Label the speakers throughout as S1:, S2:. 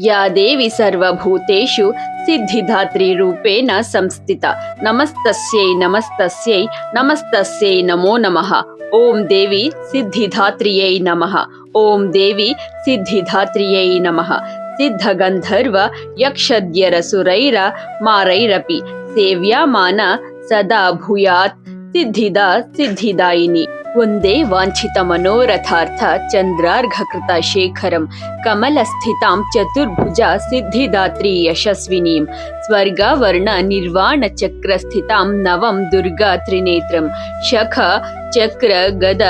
S1: या देवी सर्वभूतेषु सिद्धिदात्री रूपेण संस्थिता। नमस्तस्यै नमस्तस्यै नमस्तस्यै नमो नमः। ॐ देवी सिद्धिधात्र्यै नमः। ॐ देवी सिद्धिधात्र्यै नमः। सिद्धगन्धर्व, यक्षद्यरसुरैर, मारैरपि। सेव्यामान, सदा भूयात्। सिद्धिदा, सिद्धिदायिनी। ಒಂದೇ ವಾಂಛಿತ ಮನೋರಥಾರ್ಥ ಚಂದ್ರಾರ್ಘಕೃತ ಶೇಖರಂ ಕಮಲಸ್ಥಿತಾಂ ಚತುರ್ಭುಜ ಸಿದ್ಧಿದಾತ್ರಿ ಯಶಸ್ವಿನೀಂ ಸ್ವರ್ಗಾವರ್ಣ ನಿರ್ವಾಣ ಚಕ್ರ ಸ್ಥಿತಾಂ ನವಂ ದುರ್ಗಾ ತ್ರಿನೇತ್ರಂ ಶಖ ಚಕ್ರ ಗದ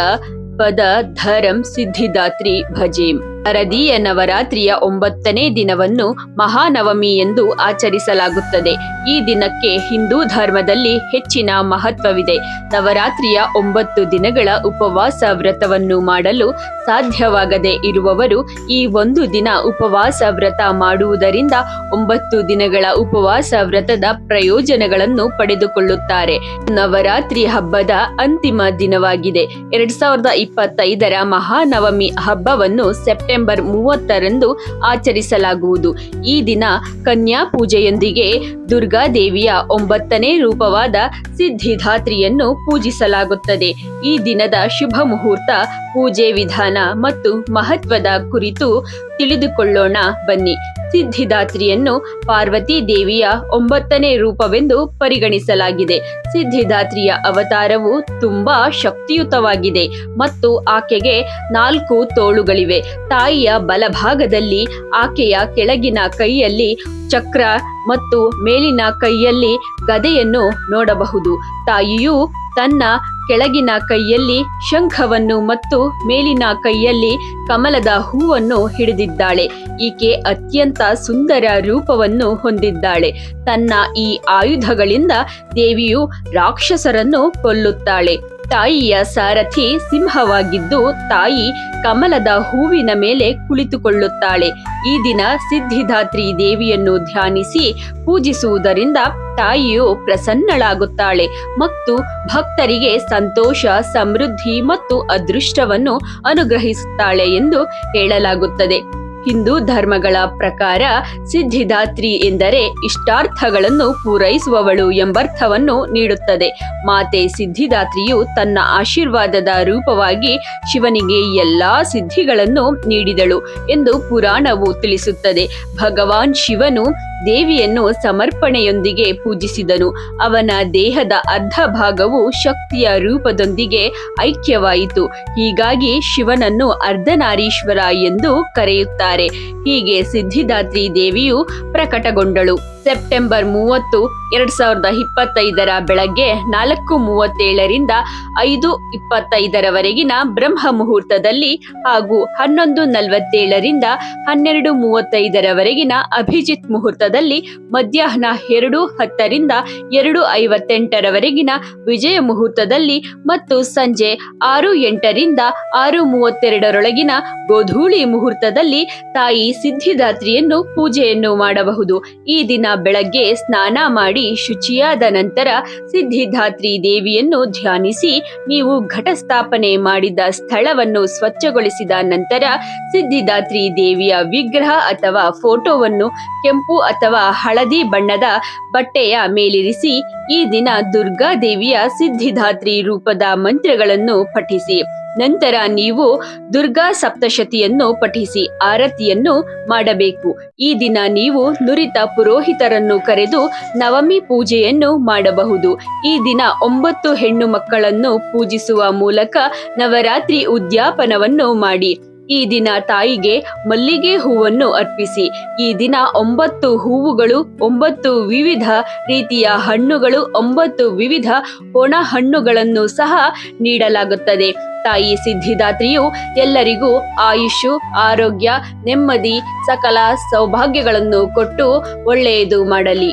S1: ಪದ ಧರಂ ಸಿದ್ಧಿದಾತ್ರಿ ಭಜೇಂ ಹರದೀಯ ನವರಾತ್ರಿಯ ಒಂಬತ್ತನೇ ದಿನವನ್ನು ಮಹಾನವಮಿ ಎಂದು ಆಚರಿಸಲಾಗುತ್ತದೆ. ಈ ದಿನಕ್ಕೆ ಹಿಂದೂ ಧರ್ಮದಲ್ಲಿ ಹೆಚ್ಚಿನ ಮಹತ್ವವಿದೆ. ನವರಾತ್ರಿಯ ಒಂಬತ್ತು ದಿನಗಳ ಉಪವಾಸ ವ್ರತವನ್ನು ಮಾಡಲು ಸಾಧ್ಯವಾಗದೇ ಇರುವವರು ಈ ಒಂದು ದಿನ ಉಪವಾಸ ವ್ರತ ಮಾಡುವುದರಿಂದ ಒಂಬತ್ತು ದಿನಗಳ ಉಪವಾಸ ವ್ರತದ ಪ್ರಯೋಜನಗಳನ್ನು ಪಡೆದುಕೊಳ್ಳುತ್ತಾರೆ. ನವರಾತ್ರಿ ಹಬ್ಬದ ಅಂತಿಮ ದಿನವಾಗಿದೆ. ಎರಡ್ ಸಾವಿರದ ಇಪ್ಪತ್ತೈದರ ಮಹಾನವಮಿ ಹಬ್ಬವನ್ನು ಸೆಪ್ಟೆಂಬರ್ ಮೂವತ್ತರಂದು ಆಚರಿಸಲಾಗುವುದು. ಈ ದಿನ ಕನ್ಯಾ ಪೂಜೆಯೊಂದಿಗೆ ದುರ್ಗಾದೇವಿಯ ಒಂಬತ್ತನೇ ರೂಪವಾದ ಸಿದ್ಧಿದಾತ್ರಿಯನ್ನು ಪೂಜಿಸಲಾಗುತ್ತದೆ. ಈ ದಿನದ ಶುಭ ಮುಹೂರ್ತ ಪೂಜೆ ವಿಧಾನ ಮತ್ತು ಮಹತ್ವದ ಕುರಿತು ತಿಳಿದುಕೊಳ್ಳೋಣ. ಬನ್ನಿ. ಸಿದ್ಧಿದಾತ್ರಿಯನ್ನು ಪಾರ್ವತಿ ದೇವಿಯ ಒಂಬತ್ತನೇ ರೂಪವೆಂದು ಪರಿಗಣಿಸಲಾಗಿದೆ. ಸಿದ್ಧಿದಾತ್ರಿಯ ಅವತಾರವು ತುಂಬಾ ಶಕ್ತಿಯುತವಾಗಿದೆ ಮತ್ತು ಆಕೆಗೆ ನಾಲ್ಕು ತೋಳುಗಳಿವೆ. ತಾಯಿಯ ಬಲಭಾಗದಲ್ಲಿ ಆಕೆಯ ಕೆಳಗಿನ ಕೈಯಲ್ಲಿ ಚಕ್ರ ಮತ್ತು ಮೇಲಿನ ಕೈಯಲ್ಲಿ ಗದೆಯನ್ನು ನೋಡಬಹುದು. ತಾಯಿಯು ತನ್ನ ಕೆಳಗಿನ ಕೈಯಲ್ಲಿ ಶಂಖವನ್ನು ಮತ್ತು ಮೇಲಿನ ಕೈಯಲ್ಲಿ ಕಮಲದ ಹೂವನ್ನು ಹಿಡಿದಿದ್ದಾಳೆ. ಈಕೆ ಅತ್ಯಂತ ಸುಂದರ ರೂಪವನ್ನು ಹೊಂದಿದ್ದಾಳೆ. ತನ್ನ ಈ ಆಯುಧಗಳಿಂದ ದೇವಿಯು ರಾಕ್ಷಸರನ್ನು ಕೊಲ್ಲುತ್ತಾಳೆ. ತಾಯಿಯ ಸಾರಥಿ ಸಿಂಹವಾಗಿದ್ದು ತಾಯಿ ಕಮಲದ ಹೂವಿನ ಮೇಲೆ ಕುಳಿತುಕೊಳ್ಳುತ್ತಾಳೆ. ಈ ದಿನ ಸಿದ್ಧಿದಾತ್ರಿ ದೇವಿಯನ್ನು ಧ್ಯಾನಿಸಿ ಪೂಜಿಸುವುದರಿಂದ ತಾಯಿಯು ಪ್ರಸನ್ನಳಾಗುತ್ತಾಳೆ ಮತ್ತು ಭಕ್ತರಿಗೆ ಸಂತೋಷ, ಸಮೃದ್ಧಿ ಮತ್ತು ಅದೃಷ್ಟವನ್ನು ಅನುಗ್ರಹಿಸುತ್ತಾಳೆ ಎಂದು ಹೇಳಲಾಗುತ್ತದೆ. ಹಿಂದೂ ಧರ್ಮಗಳ ಪ್ರಕಾರ ಸಿದ್ಧಿದಾತ್ರಿ ಎಂದರೆ ಇಷ್ಟಾರ್ಥಗಳನ್ನು ಪೂರೈಸುವವಳು ಎಂಬರ್ಥವನ್ನು ನೀಡುತ್ತದೆ. ಮಾತೆ ಸಿದ್ಧಿದಾತ್ರಿಯು ತನ್ನ ಆಶೀರ್ವಾದದ ರೂಪವಾಗಿ ಶಿವನಿಗೆ ಎಲ್ಲಾ ಸಿದ್ಧಿಗಳನ್ನು ನೀಡಿದಳು ಎಂದು ಪುರಾಣವು ತಿಳಿಸುತ್ತದೆ. ಭಗವಾನ್ ಶಿವನು ದೇವಿಯನ್ನು ಸಮರ್ಪಣೆಯೊಂದಿಗೆ ಪೂಜಿಸಿದನು. ಅವನ ದೇಹದ ಅರ್ಧ ಭಾಗವು ಶಕ್ತಿಯ ರೂಪದೊಂದಿಗೆ ಐಕ್ಯವಾಯಿತು. ಹೀಗಾಗಿ ಶಿವನನ್ನು ಅರ್ಧನಾರೀಶ್ವರ ಎಂದು ಕರೆಯುತ್ತಾರೆ. ಹೀಗೆ ಸಿದ್ಧಿದಾತ್ರಿ ದೇವಿಯು ಪ್ರಕಟಗೊಂಡಳು. ಸೆಪ್ಟೆಂಬರ್ ಮೂವತ್ತು, ಎರಡ್ ಸಾವಿರದ ಇಪ್ಪತ್ತೈದರ ಬೆಳಗ್ಗೆ ನಾಲ್ಕು ಮೂವತ್ತೇಳರಿಂದ ಐದು ಇಪ್ಪತ್ತೈದರವರೆಗಿನ ಬ್ರಹ್ಮ ಮುಹೂರ್ತದಲ್ಲಿ ಹಾಗೂ ಹನ್ನೊಂದು ನಲವತ್ತೇಳರಿಂದ ಹನ್ನೆರಡು ಮೂವತ್ತೈದರವರೆಗಿನ ಅಭಿಜಿತ್ ಮುಹೂರ್ತದಲ್ಲಿ ಮಧ್ಯಾಹ್ನ ಎರಡು ಹತ್ತರಿಂದ ಎರಡು ಐವತ್ತೆಂಟರವರೆಗಿನ ವಿಜಯ ಮುಹೂರ್ತದಲ್ಲಿ ಮತ್ತು ಸಂಜೆ ಆರು ಎಂಟರಿಂದ ಆರು ಮೂವತ್ತೆರಡರೊಳಗಿನ ಗೋಧೂಳಿ ಮುಹೂರ್ತದಲ್ಲಿ ತಾಯಿ ಸಿದ್ಧಿದಾತ್ರಿಯನ್ನು ಪೂಜೆಯನ್ನು ಮಾಡಬಹುದು. ಈ ದಿನ ಬೆಳಗ್ಗೆ ಸ್ನಾನ ಮಾಡಿ ಶುಚಿಯಾದ ನಂತರ ಸಿದ್ಧಿದಾತ್ರಿ ದೇವಿಯನ್ನು ಧ್ಯಾನಿಸಿ, ನೀವು ಘಟಸ್ಥಾಪನೆ ಮಾಡಿದ ಸ್ಥಳವನ್ನು ಸ್ವಚ್ಛಗೊಳಿಸಿದ ನಂತರ ಸಿದ್ಧಿದಾತ್ರಿ ದೇವಿಯ ವಿಗ್ರಹ ಅಥವಾ ಫೋಟೋವನ್ನು ಕೆಂಪು ಅಥವಾ ಹಳದಿ ಬಣ್ಣದ ಬಟ್ಟೆಯ ಮೇಲಿರಿಸಿ ಈ ದಿನ ದುರ್ಗಾ ದೇವಿಯ ಸಿದ್ಧಿದಾತ್ರಿ ರೂಪದ ಮಂತ್ರಗಳನ್ನು ಪಠಿಸಿ. ನಂತರ ನೀವು ದುರ್ಗಾ ಸಪ್ತಶತಿಯನ್ನು ಪಠಿಸಿ, ಆರತಿಯನ್ನು ಮಾಡಬೇಕು. ಈ ದಿನ ನೀವು ನುರಿತ ಪುರೋಹಿತರನ್ನು ಕರೆದು ನವಮಿ ಪೂಜೆಯನ್ನು ಮಾಡಬಹುದು. ಈ ದಿನ ಒಂಬತ್ತು ಹೆಣ್ಣು ಮಕ್ಕಳನ್ನು ಪೂಜಿಸುವ ಮೂಲಕ ನವರಾತ್ರಿ ಉದ್ಯಾಪನವನ್ನು ಮಾಡಿ. ಈ ದಿನ ತಾಯಿಗೆ ಮಲ್ಲಿಗೆ ಹೂವನ್ನು ಅರ್ಪಿಸಿ. ಈ ದಿನ ಒಂಬತ್ತು ಹೂವುಗಳು, ಒಂಬತ್ತು ವಿವಿಧ ರೀತಿಯ ಹಣ್ಣುಗಳು, ಒಂಬತ್ತು ವಿವಿಧ ಒಣ ಹಣ್ಣುಗಳನ್ನು ಸಹ ನೀಡಲಾಗುತ್ತದೆ. ತಾಯಿ ಸಿದ್ಧಿದಾತ್ರಿಯು ಎಲ್ಲರಿಗೂ ಆಯುಷು, ಆರೋಗ್ಯ, ನೆಮ್ಮದಿ, ಸಕಲ ಸೌಭಾಗ್ಯಗಳನ್ನು ಕೊಟ್ಟು ಒಳ್ಳೆಯದು ಮಾಡಲಿ.